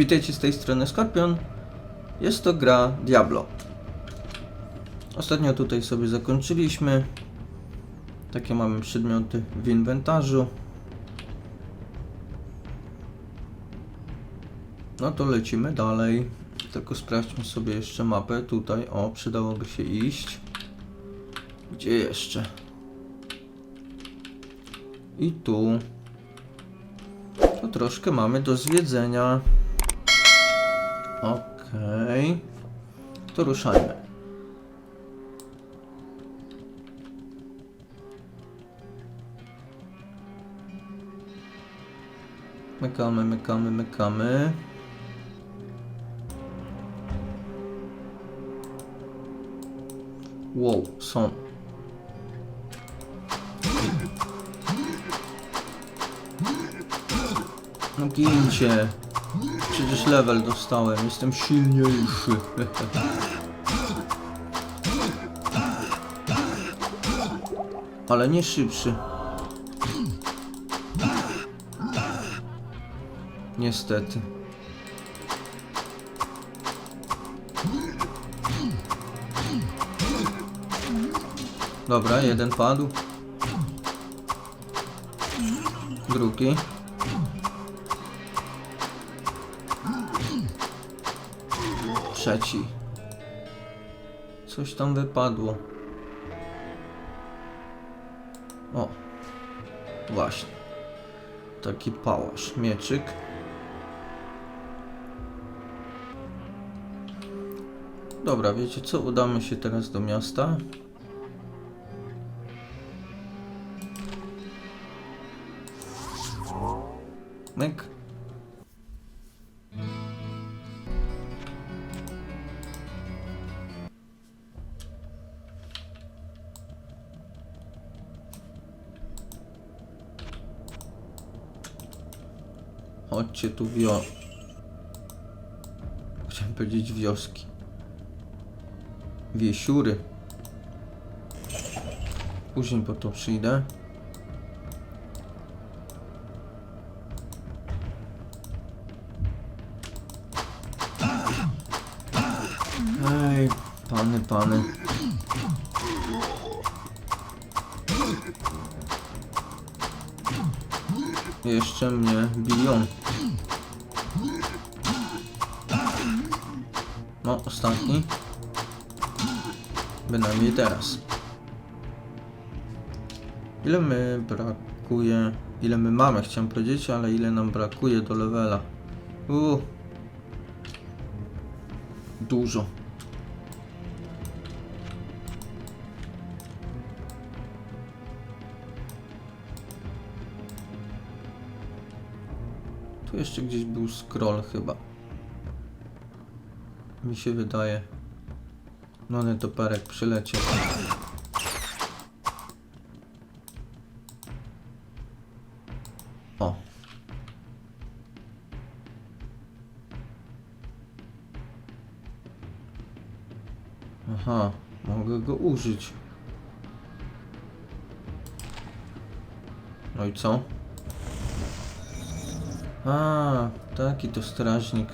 Witajcie z tej strony Skorpion. Jest to gra Diablo. Ostatnio tutaj sobie zakończyliśmy. Takie mamy przedmioty w inwentarzu. No to lecimy dalej. Tylko sprawdźmy sobie jeszcze mapę. Tutaj, o, przydałoby się iść. Gdzie jeszcze? I tu. To troszkę mamy do zwiedzenia. Okej. To ruszajmy. Mykamy, mykamy, mykamy. Wow, są. No gincie. Przecież level dostałem, jestem silniejszy. Ale nie szybszy. Niestety. Dobra, jeden padł. Drugi. Trzeci. Coś tam wypadło. O. Właśnie. Taki pałasz. Mieczyk. Dobra, wiecie co? Udamy się teraz do miasta. Myk. Chodźcie tu wio... Chciałem powiedzieć wioski. Wiesiury. Później po to przyjdę. Ej, pany, pany. Jeszcze mnie biją. No, ostatni. Bynajmniej teraz. Ile my brakuje... Ile my mamy, chciałem powiedzieć, ale ile nam brakuje do levela. Uuu. Dużo. Jeszcze gdzieś był scroll chyba. Mi się wydaje. No nie toperek przyleciał. O. Aha, mogę go użyć. No i co? A, taki to strażnik.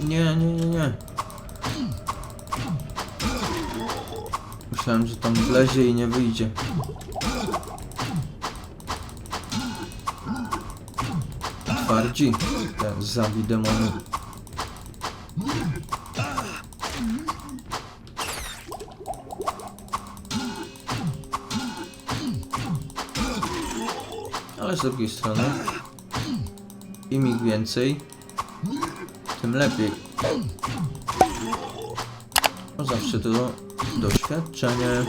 Nie, nie, nie, nie. Myślałem, że tam wlezie i nie wyjdzie. Twardzi. Ten zabi demony. Ale z drugiej strony im ich więcej, tym lepiej. No zawsze to doświadczenie.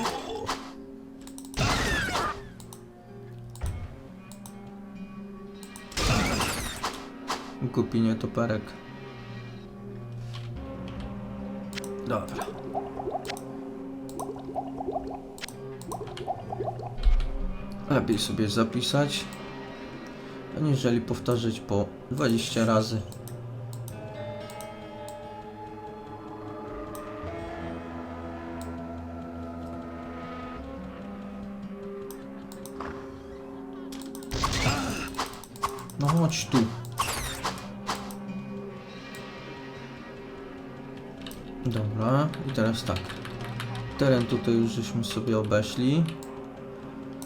Głupi nietoperek. Dobra. Lepiej sobie zapisać, aniżeli powtórzyć po 20 razy. No chodź tu. Dobra, i teraz tak. Teren tutaj już żeśmy sobie obeszli.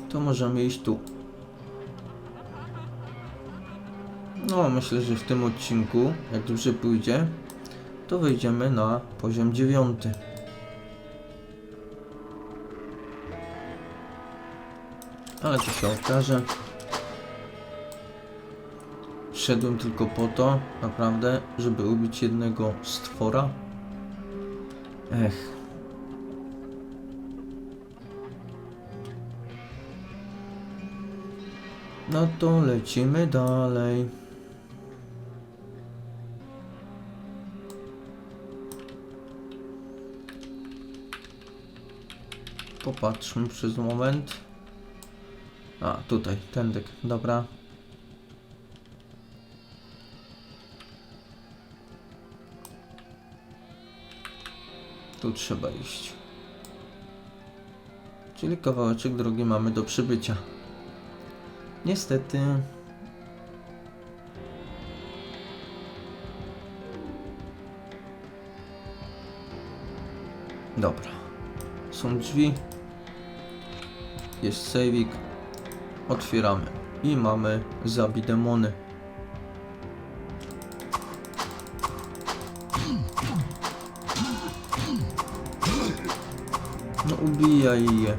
To możemy iść tu. No, myślę, że w tym odcinku, jak dobrze pójdzie, to wejdziemy na poziom dziewiąty. Ale to się okaże. Szedłem tylko po to, naprawdę, żeby ubić jednego stwora. Ech. No to lecimy dalej. Popatrzmy przez moment. A, tutaj, tędyk, dobra. Tu trzeba iść. Czyli kawałeczek drogi mamy do przybycia. Niestety. Dobra. Są drzwi. Jest sejwik. Otwieramy. I mamy zabi demony. No ubijaj je.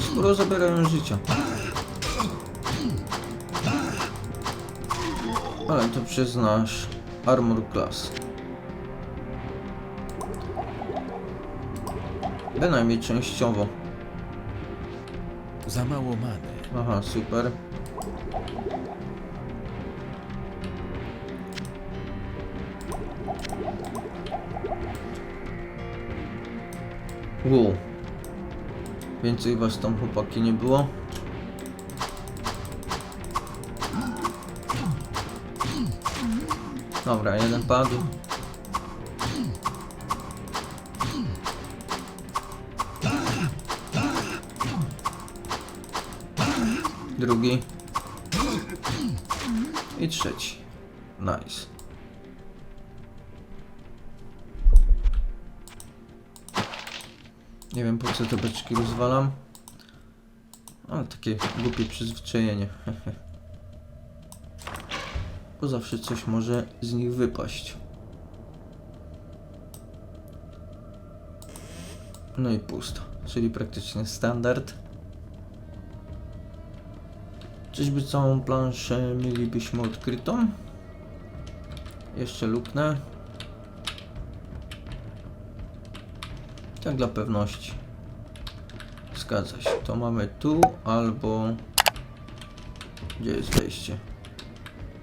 Sporo zabierają życia. Ale to przez nasz armor class. Bynajmniej częściowo. Za mało many. Aha, super. Wow. Więcej was tam chłopaki nie było. Dobra, jeden padł. Drugi. I trzeci. Nice. Nie wiem po co te beczki rozwalam. Ale takie głupie przyzwyczajenie. Bo zawsze coś może z nich wypaść. No i pusto. Czyli praktycznie standard. Czyżby całą planszę mielibyśmy odkrytą? Jeszcze luknę. Tak dla pewności. Zgadza się. To mamy tu albo... Gdzie jest wejście?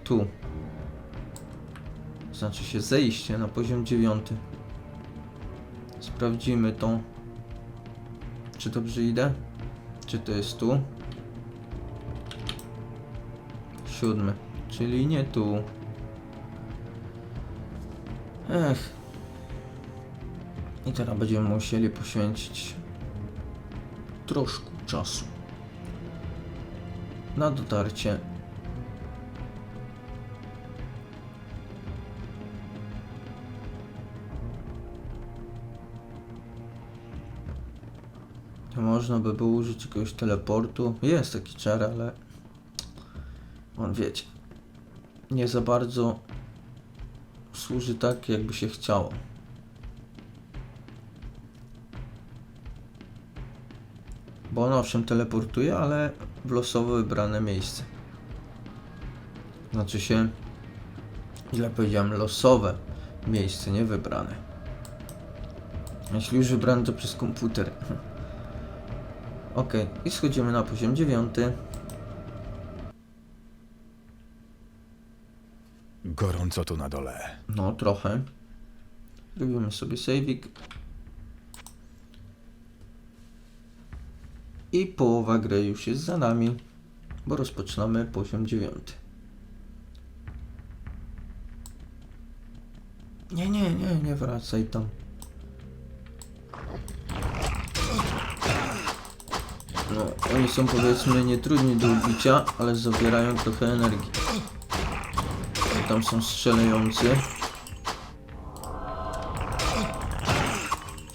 Tu. Znaczy się zejście na poziom dziewiąty. Sprawdzimy to. Czy dobrze idę? Czy to jest tu? Siódmy. Czyli nie tu. Ech. I teraz będziemy musieli poświęcić troszkę czasu na dotarcie można by było użyć jakiegoś teleportu. Jest taki czar, ale on wiecie, nie za bardzo służy tak, jakby się chciało. Bo on owszem teleportuje, ale w losowo wybrane miejsce. Znaczy się, źle powiedziałem, losowe miejsce, nie wybrane. Jeśli już wybrane, to przez komputer. Ok, i schodzimy na poziom dziewiąty. Gorąco tu na dole. No, trochę. Robimy sobie saving. I połowa gry już jest za nami, bo rozpoczynamy poziom dziewiąty. Nie, nie, nie, nie wracaj tam. No, oni są powiedzmy nie trudni do ubicia, ale zabierają trochę energii. Tam są strzelający.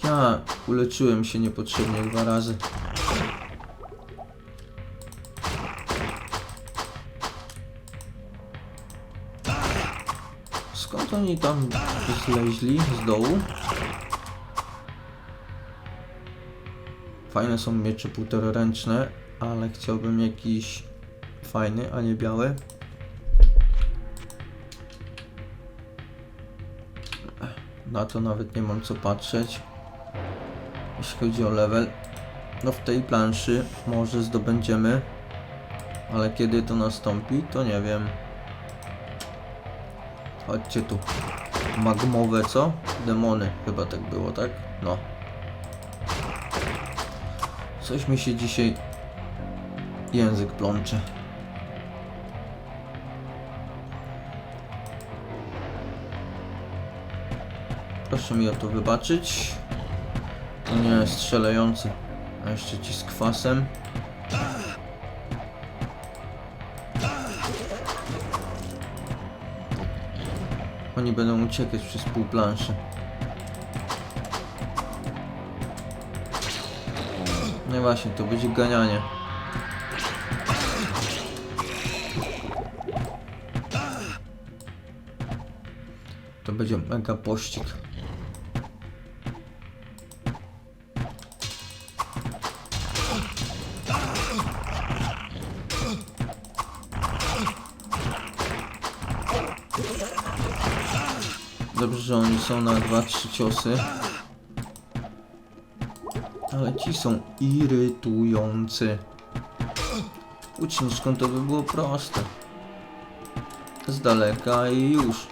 Ja uleczyłem się niepotrzebnie dwa razy. Skąd oni tam zleźli z dołu? Fajne są miecze półtoraręczne, ale chciałbym jakiś fajny, a nie biały. Na to nawet nie mam co patrzeć. Jeśli chodzi o level, no w tej planszy może zdobędziemy, ale kiedy to nastąpi, to nie wiem. Chodźcie tu. Magmowe, co? Demony, chyba tak było, tak? No. Coś mi się dzisiaj język plącze. Proszę mi o to wybaczyć. To nie jest strzelający. A jeszcze ci z kwasem. Oni będą uciekać przez pół planszy. No właśnie, to będzie ganianie. To będzie mega pościg. Dobrze, że oni są na 2-3 ciosy. Ale ci są irytujący. Uczniczką to by było proste. Z daleka i już.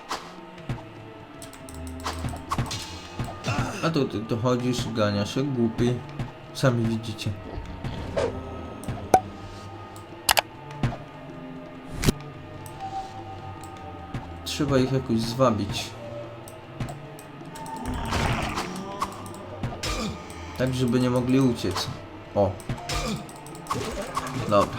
A tu ty to chodzisz, się głupi. Sami widzicie. Trzeba ich jakoś zwabić. Tak, żeby nie mogli uciec. O. Dobra.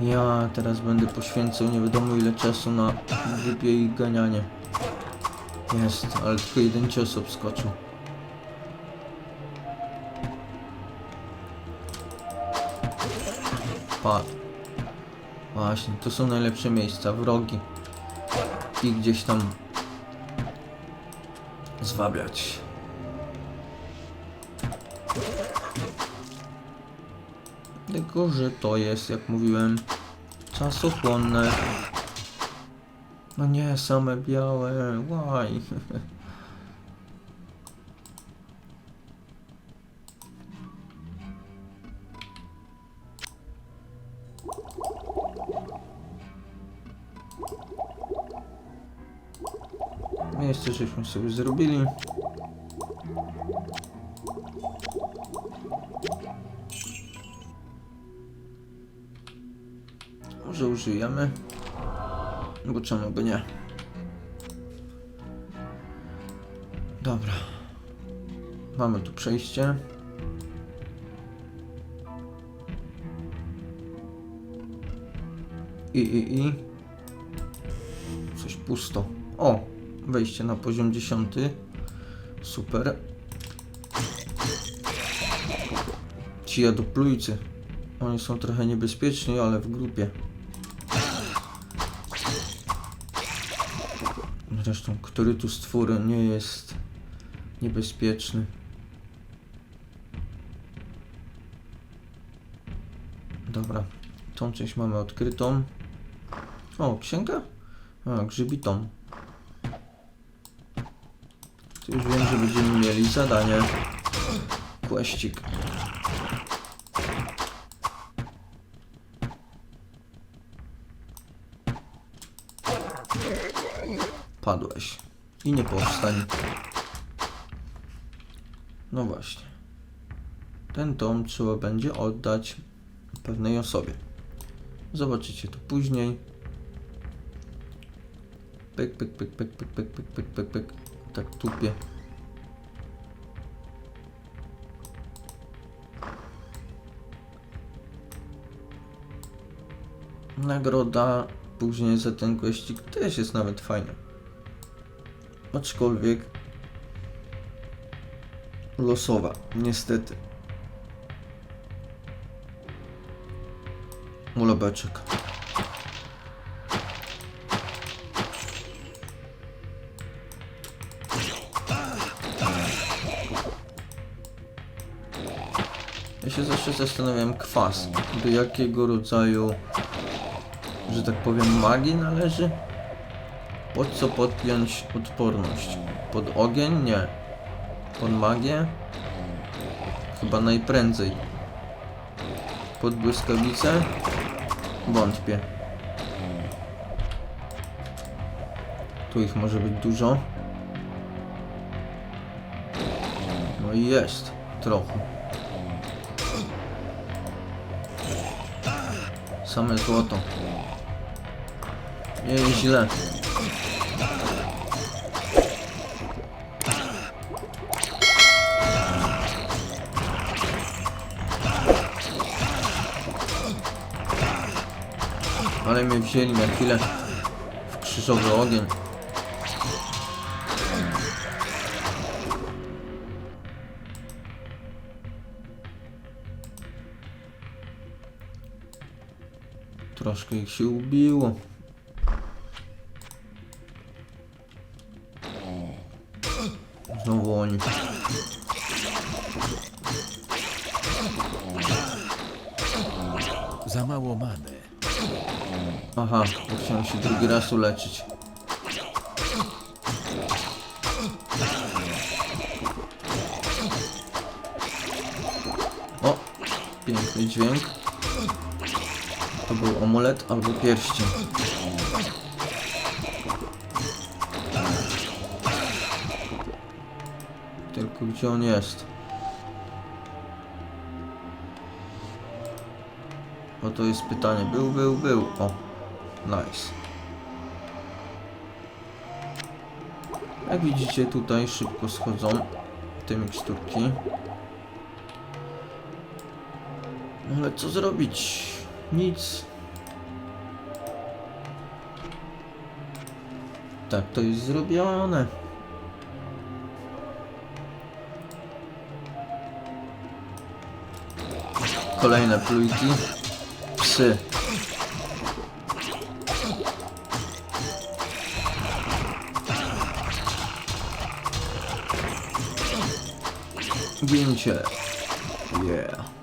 Ja teraz będę poświęcał nie wiadomo ile czasu na głupie ich ganianie. Jest, ale tylko jeden cios obskoczył. Właśnie, to są najlepsze miejsca, wrogi. I gdzieś tam zwabiać. Tylko, że to jest, jak mówiłem, czasochłonne. No nie, same białe, why? żeśmy sobie zrobili. Może użyjemy? Bo czemu by nie? Dobra. Mamy tu przejście. I, i, i. Coś pusto. O! Wejście na poziom 10. Super. Ci jadoplujcy. Oni są trochę niebezpieczni, ale w grupie. Zresztą, który tu stwór nie jest niebezpieczny. Dobra, tą część mamy odkrytą. O, księga? A, grzybitą. To już wiem, że będziemy mieli zadanie. Kłeścik. Padłeś. I nie powstań. No właśnie. Ten tom trzeba będzie oddać pewnej osobie. Zobaczycie to później. Pyk, pyk, pyk, pyk, pyk, pyk, pyk, pyk, pyk. Tak tupie. Nagroda później za ten gościk też jest nawet fajna. Aczkolwiek losowa, niestety. Ulobeczek. Się zawsze zastanawiam, kwas, do jakiego rodzaju, że tak powiem, magii należy? Pod co podpiąć odporność? Pod ogień? Nie. Pod magię? Chyba najprędzej. Pod błyskawicę? Wątpię. Tu ich może być dużo. No i jest. Trochę. Same złoto. Nie jest źle. Ale mnie wzięli na chwilę w krzyżowy ogień. Troszkę ich się ubiło. Znowu oni. Za mało many. Aha, chciałem się drugi raz uleczyć. O! Piękny dźwięk. Był amulet albo pierścień. Tylko gdzie on jest? O to jest pytanie. Był, był, był. O. Nice. Jak widzicie tutaj szybko schodzą te miksturki. Ale co zrobić? Nic. Tak to jest zrobione. Kolejne plujki. Psy. Gincie. Yeah.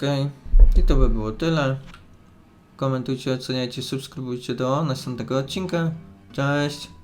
Okej. I to by było tyle. Komentujcie, oceniajcie, subskrybujcie do następnego odcinka. Cześć!